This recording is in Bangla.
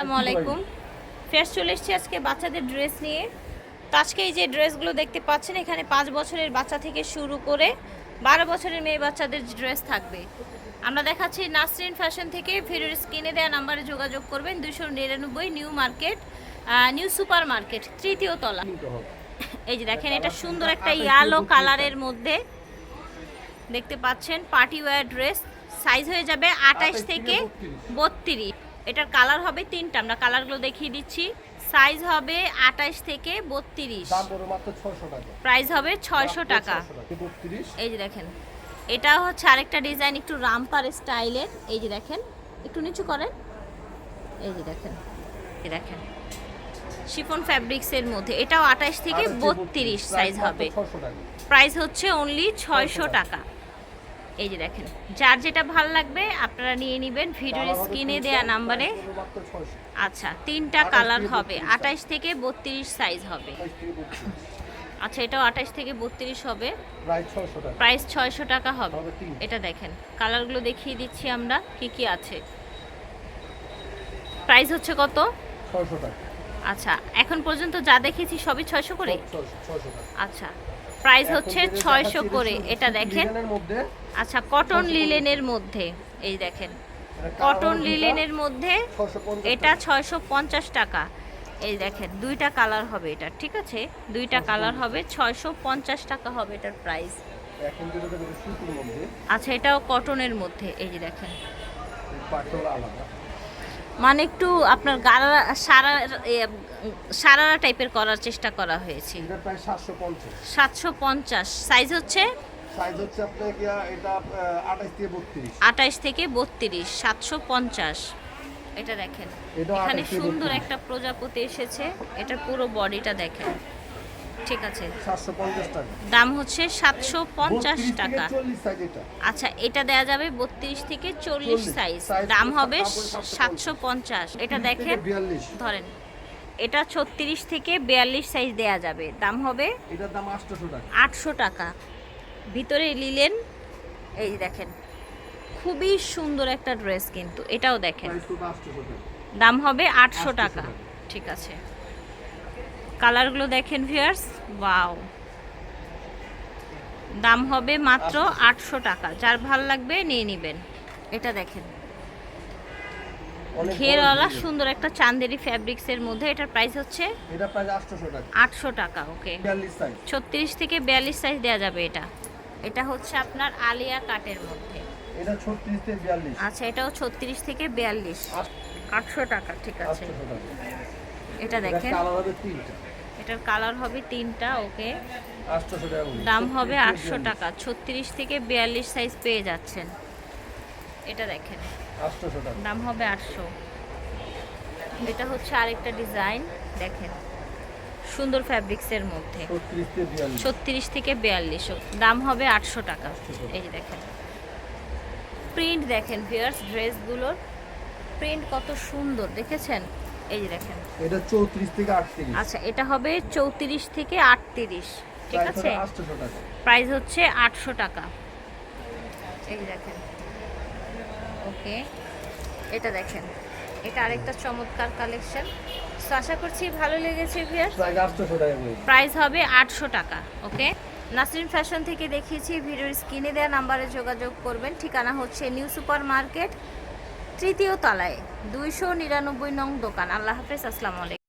আসসালামু আলাইকুম। ফের চলে এসেছি আজকে বাচ্চাদের ড্রেস নিয়ে। তো আজকে এই যে ড্রেসগুলো দেখতে পাচ্ছেন এখানে পাঁচ বছরের বাচ্চা থেকে শুরু করে বারো বছরের মেয়ে বাচ্চাদের ড্রেস থাকবে। আমরা দেখাচ্ছি নাসরিন ফ্যাশন থেকে ফিরের স্ক্রিনে দেওয়া নাম্বারে যোগাযোগ করবেন দুশো নিরানব্বই new market new super market তৃতীয় তলা। এই যে দেখেন এটা সুন্দর একটা ইয়ালো কালারের মধ্যে দেখতে পাচ্ছেন পার্টি ওয়্যার ড্রেস সাইজ হয়ে যাবে আঠাশ থেকে বত্রিশ। এটার কালার হবে তিনটা আমরা কালারগুলো দেখিয়ে দিচ্ছি। সাইজ হবে আঠাশ থেকে বত্রিশ। প্রাইস হবে ছয়শো টাকা। এই যে দেখেন এটা হচ্ছে আরেকটা ডিজাইন একটু রামপার স্টাইলের। এই যে দেখেন একটু নিচু করেন। এই যে দেখেন এই দেখেন শিফন ফ্যাব্রিক্সের মধ্যে। এটাও আঠাশ থেকে বত্রিশ সাইজ হবে। প্রাইস হচ্ছে অনলি ছয়শো টাকা। এই যে দেখেন যার যেটা ভালো লাগবে আপনারা নিয়ে নেবেন ভিডিওর স্ক্রিনে দেয়া নাম্বারে। আচ্ছা তিনটা কালার হবে আঠাশ থেকে বত্রিশ সাইজ হবে। আচ্ছা এটাও আঠাশ থেকে বত্রিশ হবে। প্রাইস ছয়শো টাকা। হবে। এটা দেখেন কালারগুলো দেখিয়ে দিচ্ছি আমরা কি কি আছে। প্রাইস হচ্ছে কত? আচ্ছা এখন পর্যন্ত যা দেখেছি সবই ছয়শো করে? আচ্ছা প্রাইস হচ্ছে ছয়শো করে। এটা দেখেন। আচ্ছা কটন লিলেনের মধ্যে। এই দেখেন। কটন লিলেনের মধ্যে এটা ছয়শো পঞ্চাশ টাকা। এই দেখেন দুইটা কালার হবে এটা ঠিক আছে? দুইটা কালার হবে ছয়শো পঞ্চাশ টাকা হবে এটার প্রাইস আচ্ছা এটাও কটনের মধ্যে। এই যে দেখেন। মানে একটু আপনার গাড়া সারা সারারা টাইপের করার চেষ্টা করা হয়েছে। সাতশো পঞ্চাশ। সাইজ হচ্ছে? আঠাইশ থেকে বত্রিশ। সাতশো পঞ্চাশ। এটা দেখেন। এখানে সুন্দর একটা প্রজাপতি এসেছে। এটার পুরো বডিটা দেখেন। ঠিক আছে। টাকা। দাম হচ্ছে সাতশো পঞ্চাশ টাকা। আচ্ছা এটা দেয়া যাবে বত্রিশ থেকে চল্লিশ 40 সাইজ দাম হবে দাম পড়বে সাতশো পঞ্চাশ। এটা দেখেন ধরেন এটা ছত্রিশ থেকে বিয়াল্লিশ সাইজ দেয়া যাবে। দাম হবে এটার দাম আটশোশো টাকা। আটশো টাকা। ভিতরে লিলেন এই দেখেন খুবই সুন্দর একটা ড্রেস কিন্তু এটাও দেখেন। দাম হবে আটশো 800 টাকা। টাকা। ঠিক আছে। কালারগুলো দেখেন ভিউয়ার্স ওয়াও দাম হবে মাত্র আটশো টাকা। যার ভালো লাগবে নিয়ে নেবেন। এটা দেখেন। ঘেরওয়ালা। সুন্দর একটা চান্দেরি ফ্যাব্রিক্সের মধ্যে। এটার প্রাইস হচ্ছে এটা প্রাইস আটশোশো টাকা। আটশো টাকা ওকে সাইজ ছত্রিশ থেকে বিয়াল্লিশ সাইজ দেওয়া যাবে এটা। এটা হচ্ছে আপনার আলিয়া কাটের মধ্যে। এটা থেকে আচ্ছা এটাও ছত্রিশ থেকে বিয়াল্লিশ। আটশো টাকা ঠিক আছে। টাকা। এটা দেখেন। এটার কালার হবে তিনটা ওকে। দাম হবে আটশো টাকা। ছত্রিশ থেকে বিয়াল্লিশ সাইজ পেয়ে যাচ্ছেন। এটা দেখেন। দাম হবে আটশো। এটা হচ্ছে আরেকটা ডিজাইন দেখেন। সুন্দর ফ্যাব্রিক্সের মধ্যে। ছত্রিশ থেকে বিয়াল্লিশ। ছত্রিশ থেকে বিয়াল্লিশ। দাম হবে আটশো টাকা। এই যে দেখেন। প্রিন্ট দেখেন ভিয়ার্স ড্রেসগুলোর প্রিন্ট কত সুন্দর দেখেছেন? এই যে দেখেন। এটা চৌত্রিশ থেকে আটত্রিশ। আচ্ছা এটা হবে চৌত্রিশ থেকে আটত্রিশ ঠিক আছে? প্রাইস হচ্ছে আটশো টাকা। এই দেখেন। ওকে এটা দেখেন। এটা আরেকটা চমৎকার কালেকশন। তো আশা করছি ভালো লেগেছে ভিয়ার্স প্রাইস হবে আটশো টাকা ওকে? নাসরিন ফ্যাশন থেকে দেখিয়েছি ভিডিওর স্ক্রিনে দেওয়া নাম্বারে যোগাযোগ করবেন। ঠিকানা হচ্ছে নিউ সুপার মার্কেট তৃতীয় তলায়। দুইশো নিরানব্বই নং দোকান। আল্লাহ হাফেজ আসসালামু আলাইকুম।